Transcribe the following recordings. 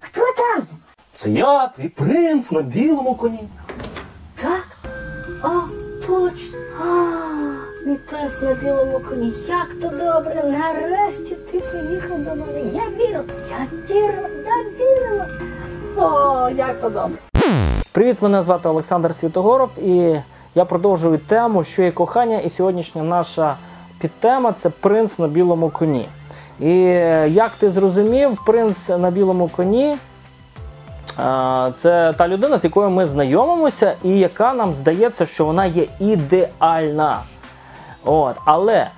Хто там? Це я, твій принц на білому коні. Так? О, точно. А, мій принц на білому коні. Як то добре. Нарешті ти приїхав до мене. Я вірила, я вірила, я вірила. О, як то добре. Привіт, мене звати Олександр Світогоров, і я продовжую тему, що є кохання. І сьогоднішня наша підтема це принц на білому коні. І е, як ти зрозумів, принц на білому коні е, це та людина, з якою ми знайомимося, і яка нам здається, що вона є ідеальна. От, але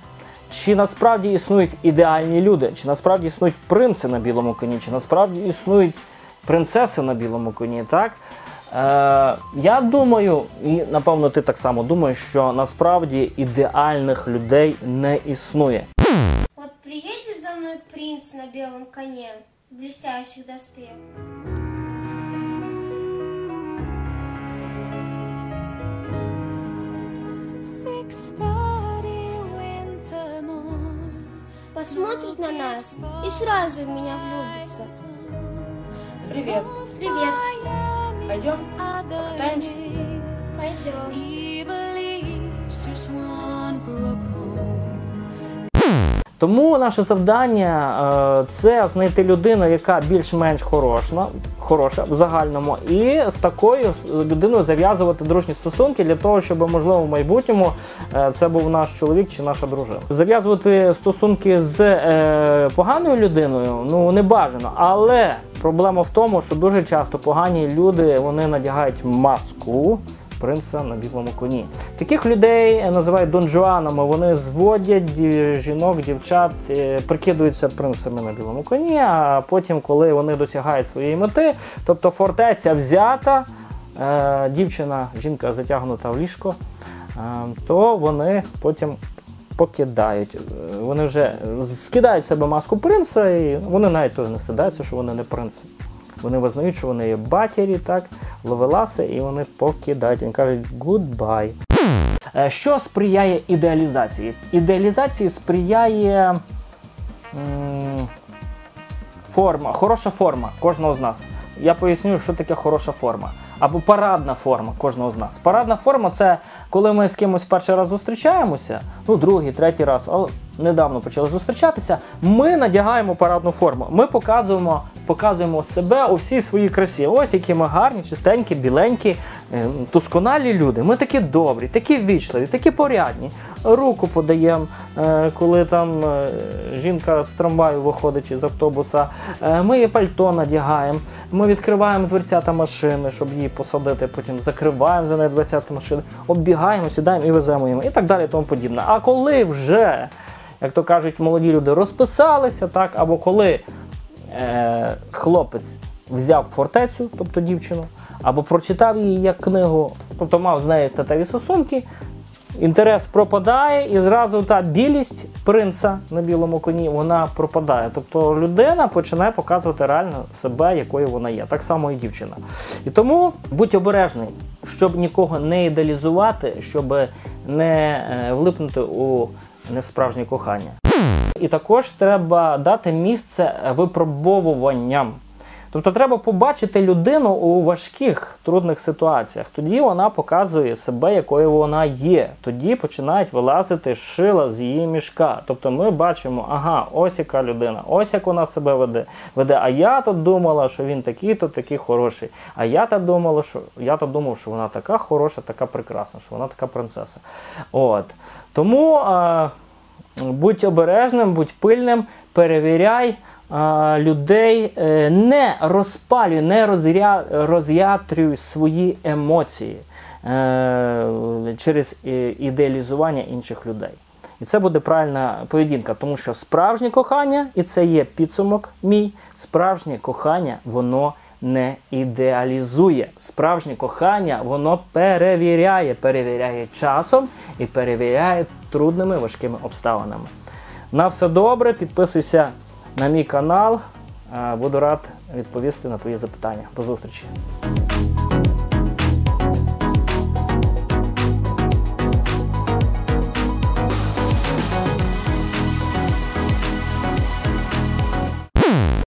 чи насправді існують ідеальні люди, чи насправді існують принци на білому коні, чи насправді існують принцеси на білому коні, так? Е, я думаю, і напевно ти так само думаєш, що насправді ідеальних людей не існує. Принц на белом коне блестящих доспехах. Посмотрит на нас и сразу в меня влюбится. Привет. Привет. Пойдем? Покатаемся? Пойдем. Тому наше завдання е, це знайти людину, яка більш-менш хороша, хороша в загальному, і з такою людиною зав'язувати дружні стосунки для того, щоб можливо в майбутньому е, це був наш чоловік чи наша дружина. Зав'язувати стосунки з е, поганою людиною ну не бажано, але проблема в тому, що дуже часто погані люди вони надягають маску принца на білому коні. Таких людей називають донжуанами. Вони зводять жінок, дівчат, е, прикидуються принцами на білому коні. А потім, коли вони досягають своєї мети, тобто фортеця взята, е, дівчина, жінка затягнута в ліжко, е, то вони потім. Покидають, Е, вони вже скидають себе маску принца, і вони навіть не стидаються, що вони не принци. Вони визнають, що вони є батері, так, ловеласи, і вони покидають. Вони кажуть. Е, Що сприяє ідеалізації? Ідеалізації сприяє форма, хороша форма кожного з нас. Я поясню, що таке хороша форма. Або парадна форма кожного з нас. Парадна форма це коли ми з кимось перший раз зустрічаємося, ну другий, третій раз, але недавно почали зустрічатися. Ми надягаємо парадну форму. Ми показуємо, показуємо себе у всій своїй красі. Ось які ми гарні, чистенькі, біленькі, е, досконалі люди. Ми такі добрі, такі ввічливі, такі порядні. Руку подаємо, е, коли там е, жінка з трамваю виходить чи з автобуса. Ми їй пальто надягаємо. Ми відкриваємо дверцята машини, щоб її посадити. Потім закриваємо за нею дверцята машини, оббігаємо, сідаємо і веземо їм. І так далі, і тому подібне. А коли вже, як то кажуть, молоді люди розписалися, так, або коли е, хлопець взяв фортецю, тобто дівчину, або прочитав її як книгу, тобто мав з нею статеві стосунки, інтерес пропадає, і зразу та білість принца на білому коні вона пропадає. Тобто людина починає показувати реально себе, якою вона є. Так само і дівчина. І тому будь обережний, щоб нікого не ідеалізувати, щоб не е, влипнути у несправжнє кохання. І також треба дати місце випробовуванням. Тобто треба побачити людину у важких трудних ситуаціях. Тоді вона показує себе, якою вона є. Тоді починають вилазити шила з її мішка. Тобто ми бачимо, ага, ось яка людина, ось як вона себе веде. веде. А я то думала, що він такий, то такий хороший. А я то думала, що я то думав, що вона така хороша, така прекрасна, що вона така принцеса. От. Тому. А, Будь обережним, будь пильним, перевіряй людей, е, не розпалюй, не розря, роз'ятрюй свої емоції е, через е, ідеалізування інших людей. І це буде правильна поведінка, тому що справжнє кохання, і це є підсумок мій, справжнє кохання, воно не ідеалізує. Справжнє кохання воно перевіряє, перевіряє часом і перевіряє трудними важкими обставинами. На все добре, підписуйся на мій канал. Е, Буду рад відповісти на твої запитання. До зустрічі!